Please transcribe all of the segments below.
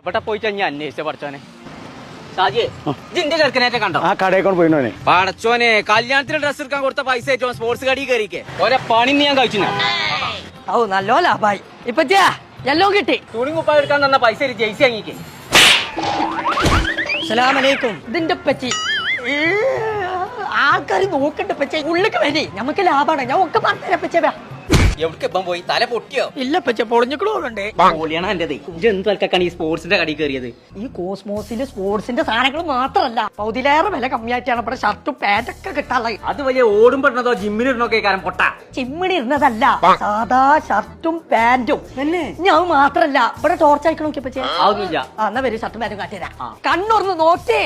എവിടെ പോയി ഞാൻ അന്വേഷിച്ച പഠിച്ചോനെ ആ. കടയിൽ കൊണ്ട് പോയിനോനെ പടച്ചോനെ കല്യാണത്തിന് ഡ്രസ് എടുക്കാൻ കൊടുത്ത പൈസ ഏറ്റവും സ്പോർട്സ് കടി കയറിക്കേ ഓരോ പണി ഞാൻ കഴിച്ചു ഓ നല്ലോ ലാഭായി. ഇപ്പൊ എല്ലാം കിട്ടി. തുണി കുപ്പായ എടുക്കാൻ തന്ന പൈസ ഒരു ജെയ്സി വാങ്ങിക്കേ. അസലാമലൈക്കും ഇതിന്റെ പറ്റി ആൾക്കാർ നോക്കണ്ട പച്ച ഉള്ളിക്ക് വരി. നമുക്ക് ലാഭാണ്. ഞാൻ ഒക്കെ പറഞ്ഞുതരാം പച്ച എവിടെ ഇപ്പം പോയി? തല പൊട്ടിയോ? ഇല്ല പച്ച പൊളിഞ്ഞിക്കണോണ്ട് പൊളിയാണ് എന്റേത് എന്ത് തൽക്കാണ് ഈ സ്പോർട്സിന്റെ കടി കയറിയത്? ഈ കോസ്മോസിലെ സ്പോർട്സിന്റെ സാധനങ്ങൾ മാത്രമല്ല പൗതിലേറെ വില കമ്മിയായിട്ടാണ് ഇവിടെ ഷർട്ടും പാന്റൊക്കെ കിട്ടാനുള്ളത്. അത് വലിയ ഓടും പെടുന്നതോ ജിമ്മിന് ഇടണൊക്കെ കാരണം പൊട്ട. ചിമ്മിണി ഇരുന്നതല്ല സാധാ ഷർട്ടും പാന്റും ഞാൻ മാത്രല്ല ഇവിടെ ടോർച്ച് അയക്കണോ നോക്കിയപ്പോ അതൊന്നുമില്ല എന്നാ വരും ഷർട്ടും പാന്റും കാട്ടിയരാ കണ്ണൂർന്ന് നോക്കേ.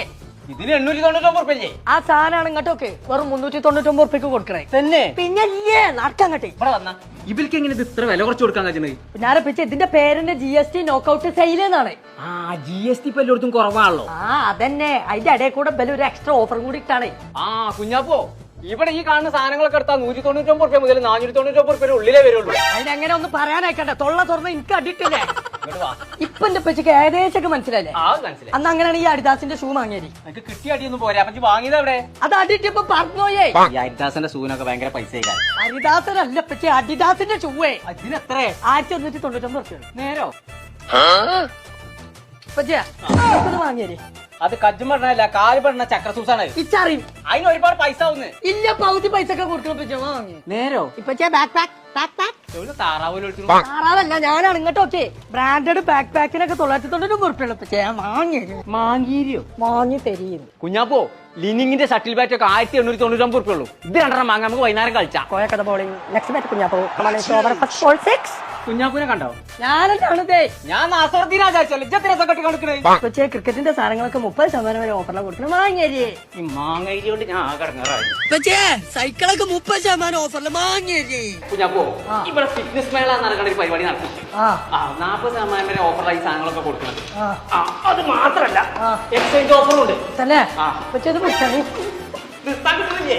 ഇതിന് എണ്ണൂറ്റി തൊണ്ണൂറ്റൊമ്പത് ഉറുപ്പില്ലേ ആ സാധനമാണ് ഇങ്ങോട്ടൊക്കെ വെറും മുന്നൂറ്റി തൊണ്ണൂറ്റൊമ്പത് ഉറുപ്പിക്ക് കൊടുക്കണേ. തന്നെ? പിന്നെ ഇല്ലേ? നടക്കങ്ങട്ടെ ഇവിടെ വന്ന. ഇവർക്ക് എങ്ങനെ ഇത് ഇത്ര വില കുറച്ച് കൊടുക്കാൻ കഴിച്ചത് ഞാൻ പിച്ച ഇതിന്റെ പേരിന്റെ G S T knockout sale എന്നാണ്. ആ ജി എസ് ടി ഇപ്പൊ എല്ലായിടത്തും കുറവാണല്ലോ. ആ അതന്നെ. അതിന്റെ ഇടയിൽ കൂടെ ബല ഒരു എക്സ്ട്രാ ഓഫറും കൂടി ഇട്ടാണ്. ആ കുഞ്ഞാപ്പോ ഇവിടെ ഈ കാണുന്ന സാധനങ്ങളൊക്കെ എടുത്താൽ നൂറ്റി തൊണ്ണൂറ്റൊമ്പത് റുപ്യ മുതൽ നാനൂറ്റി തൊണ്ണൂറ്റൊമ്പത് റുപ്യ ഉള്ളിലേ വരുള്ളൂ. അതിനെങ്ങനെ ഒന്ന് പറയാനായിക്കട്ടെ? തൊള്ള തുറന്ന് എനിക്ക് വാ. ഇപ്പൊ എന്റെ പച്ചക്ക് ഏകദേശം മനസ്സിലല്ലേ ആ മനസ്സിലായി. അന്ന് അങ്ങനെയാണ് ഈ അടിദാസിന്റെ ഷൂ വാങ്ങിയത്. കിട്ടിയ അടിയൊന്നും പോരാ. അപ്പൊ വാങ്ങിയത് അവിടെ അത് അടിയിട്ടിപ്പോ പറഞ്ഞോയേ. ഈ ഹരിദാസന്റെ സൂനൊക്കെ ഭയങ്കര പൈസ അരിദാസനല്ല പച്ചേ അടിദാസിന്റെ ഷൂവേ. അതിനെത്ര? ആയിരത്തി ഒന്നൂറ്റി തൊണ്ണൂറ്റൊമ്പത് നേരോ? പച്ചേ വാങ്ങിയേ. അത് കജ്ജും പറഞ്ഞല്ല കാൽ പറഞ്ഞ ചക്രസൂസാണ്. ഇച്ചറിയും. അതിന് ഒരുപാട് പൈസ ആവുന്നു. ഇല്ല പകുതി പൈസ ഒക്കെ കൊടുക്കണം നേരോ? ഇപ്പച്ചേ ബാക്ക് പാക്ക് ബാക്ക് പാക്ക് എവിടെ താറാവൂൽ താറാവല്ല ഞാനാണ്. ഇങ്ങോട്ട് ഓക്കെ ബ്രാൻഡഡ് ബാക്ക് പാക്കിനൊക്കെ തൊള്ളായിരത്തി വാങ്ങി മാങ്ങീരിയോ? വാങ്ങി തരീന്ന് കുഞ്ഞാപ്പോ ലിനിങ്ങിന്റെ ഷട്ടിൽ ബാറ്റ് ഒക്കെ ആയിരത്തി എണ്ണൂറ്റി തൊണ്ണൂറ്റി ഒമ്പത് ഉള്ളൂ. ഇത് രണ്ടെണ്ണം വാങ്ങാൻ നമുക്ക് വൈകുന്നേരം കളിച്ചാ. കോയക്കഥ ബോളിംഗ് നെക്സ്റ്റ് ബാറ്റ് കുഞ്ഞാപ്പോ. ഓവർ ഫസ്റ്റ് ബോൾ സിക്സ് കുഞ്ഞാപ്പൂനെ കണ്ടോ? ഞാനല്ലേ ഞാൻ കൊച്ചെ ക്രിക്കറ്റിന്റെ സാധനങ്ങളൊക്കെ മുപ്പത് ശതമാനം വരെ ഓഫറിലെ കൊടുക്കണം വാങ്ങിയേ ഈ മാങ്ങയിരി കൊണ്ട് ഞാൻ ആകെ ഇടങ്ങാറായി. പക്ഷേ സൈക്കിളൊക്കെ മുപ്പത് ശതമാനം ഓഫറിൽ വാങ്ങിയേ കുഞ്ഞാപ്പോ ഇവിടെ ഫിറ്റ്നസ് മേള നടക്കുന്ന ഒരു പരിപാടി ആ. നാൽപ്പത് ശതമാനം വരെ ഓഫറിലായി സാധനങ്ങളൊക്കെ കൊടുക്കണം. അത് മാത്രല്ല എക്സ്ചേഞ്ച് ഓഫറും ഉണ്ട്. തന്നെ. പക്ഷേ ഇത് കിട്ടുന്നില്ലേ